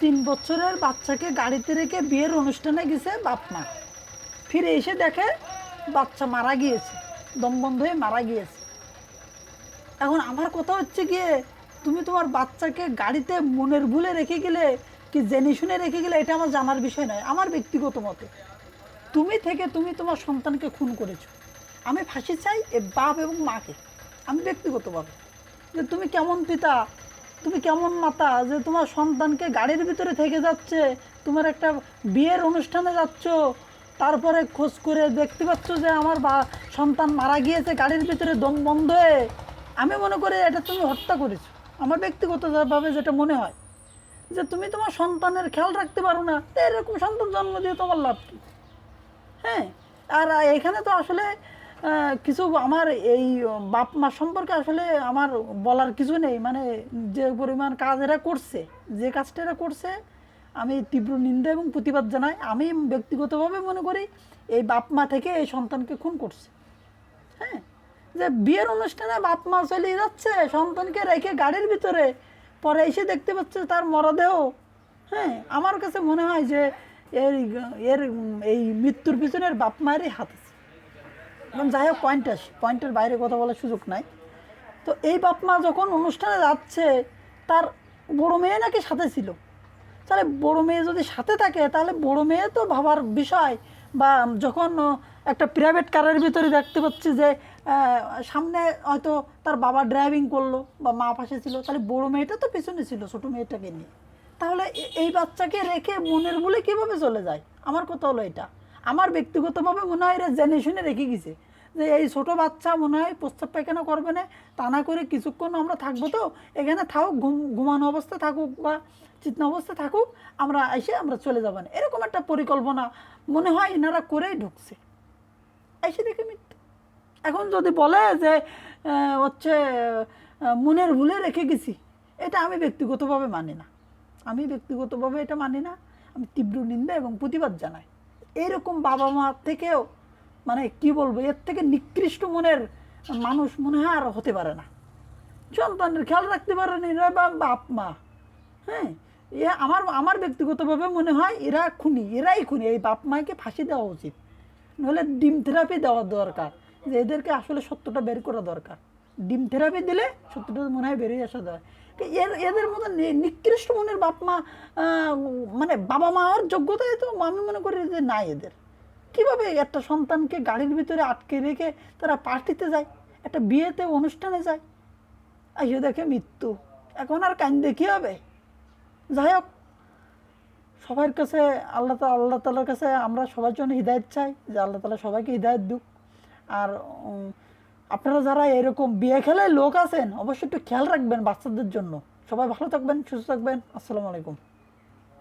তিন বছরের বাচ্চাকে গাড়িতে রেখে বিয়ের অনুষ্ঠানে গেছে বাপ মা। ফিরে এসে দেখে বাচ্চা মারা গিয়েছে দম বন্ধ হয়ে মারা গিয়েছে। এখন আমার কথা হচ্ছে গিয়ে, তুমি তোমার বাচ্চাকে গাড়িতে মনের ভুলে রেখে গেলে কি জেনে শুনে রেখে গেলে এটা আমার জানার বিষয় নয়, আমার ব্যক্তিগত মতে। তুমি থেকে তুমি তোমার সন্তানকে খুন করেছ। আমি ফাঁসি চাই এ বাপ এবং মাকে, আমি ব্যক্তিগতভাবে। যে তুমি কেমন পিতা তুমি কেমন মাতা যে তোমার সন্তানকে গাড়ির ভিতরে থেকে যাচ্ছে? তোমার একটা বিয়ের অনুষ্ঠানে যাচ্ছ। তারপরে খোঁজ করে দেখতে পাচ্ছ যে আমার বা সন্তান মারা গিয়েছে গাড়ির ভিতরে দম বন্ধ হয়ে। আমি মনে করি এটা তুমি হত্যা করেছ। আমার ব্যক্তিগতভাবে যেটা মনে হয়, যে তুমি তোমার সন্তানের খেয়াল রাখতে পারো না। এরকম সন্তান জন্ম দিয়ে তোমার লাভ কী? হ্যাঁ আর এখানে তো আসলে কিছু আমার এই বাপ মা সম্পর্কে আসলে আমার বলার কিছু নেই। মানে যে পরিমাণ কাজ এরা করছে, যে কাজটা এরা করছে, আমি তীব্র নিন্দা এবং প্রতিবাদ জানাই। আমি ব্যক্তিগতভাবে মনে করি এই বাপ মা থেকে এই সন্তানকে খুন করছে। হ্যাঁ? যে বিয়ের অনুষ্ঠানে বাপ মা চলে যাচ্ছে, সন্তানকে রেখে গাড়ির ভিতরে পরে এসে দেখতে পাচ্ছে তার মরদেহ। হ্যাঁ? আমার কাছে মনে হয় যে এর এর, এই মৃত্যুর পিছনের বাপ মায়েরই হাত আছে। এবং যাই হোক পয়েন্ট পয়েন্টের বাইরে কথা বলার সুযোগ নাই। তো এই বাপ মা যখন অনুষ্ঠানে যাচ্ছে, তার বড় মেয়ে নাকি সাথে ছিল। তাহলে বড় মেয়ে যদি সাথে থাকে, তাহলে বড় মেয়ে তো ভাবার বিষয়। বা যখন একটা প্রাইভেট কারের ভিতরে দেখতে পাচ্ছি যে সামনে হয়তো তার বাবা ড্রাইভিং করল বা মা পাশে ছিল, তাহলে বড় মেয়েটা তো পেছনে ছিল, ছোট মেয়েটাকে নিয়ে। তাহলে এই বাচ্চাকে রেখে মনের বলে কীভাবে চলে যায়? আমার কথা হলো এটা। আমার ব্যক্তিগতভাবে মনে হয় এরা জেনে শুনে রেখে গেছে যে এই ছোট বাচ্চা মনে হয় প্রস্তাব পায়খানা করবে না, তা না করে কিছুক্ষণ আমরা থাকব তো, এখানে থাকুক, ঘুম, ঘুমানো অবস্থা থাকুক বা চিত্ন অবস্থা থাকুক, আমরা এসে আমরা চলে যাব না। এরকম একটা পরিকল্পনা মনে হয় এনারা করেই ঢুকছে। এসে দেখে মৃত্যু। এখন যদি বলে যে হচ্ছে মনের ভুলে রেখে গেছি, এটা আমি ব্যক্তিগতভাবে মানি না। আমি ব্যক্তিগতভাবে এটা মানি না। আমি তীব্র নিন্দা এবং প্রতিবাদ জানাই। এইরকম বাবা মা থেকেও মানে কি বলব, এর থেকে নিকৃষ্ট মনের মানুষ মনে হয় আর হতে পারে না। সন্তানের খেয়াল রাখতে পারেনি এরা বা বাপ মা। হ্যাঁ এ আমার আমার ব্যক্তিগতভাবে মনে হয় এরা খুনি, এরাই খুনি। এই বাপ মাকে ফাঁসি দেওয়া উচিত। নাহলে ডিম থেরাপি দেওয়া দরকার, যে এদেরকে আসলে সত্যটা বের করা দরকার। ডিম থেরাপি দিলে সত্যটা মনে হয় বেরিয়ে আসা যায়। এর, এদের মতো নিকৃষ্ট মনের বাপ মা মানে বাবা মার যোগ্যতাই তো আমি মনে করি যে নাই এদের। কীভাবে একটা সন্তানকে গাড়ির ভিতরে আটকে রেখে তারা পার্টিতে যায়, একটা বিয়েতে অনুষ্ঠানে যায়? এসে দেখে মৃত্যু। এখন আর কান্দে কী হবে? যাই হোক সবার কাছে আল্লাহ আল্লাহ তালার কাছে আমরা সবার জন্য হৃদায়ত চাই যে আল্লাহ তালা সবাইকে হৃদায়ত দুক। আর আপনারা যারা এরকম বিয়ে খেলায় লোক আছেন, অবশ্যই একটু খেয়াল রাখবেন বাচ্চাদের জন্য। সবাই ভালো থাকবেন, সুস্থ থাকবেন। আসসালামু আলাইকুম।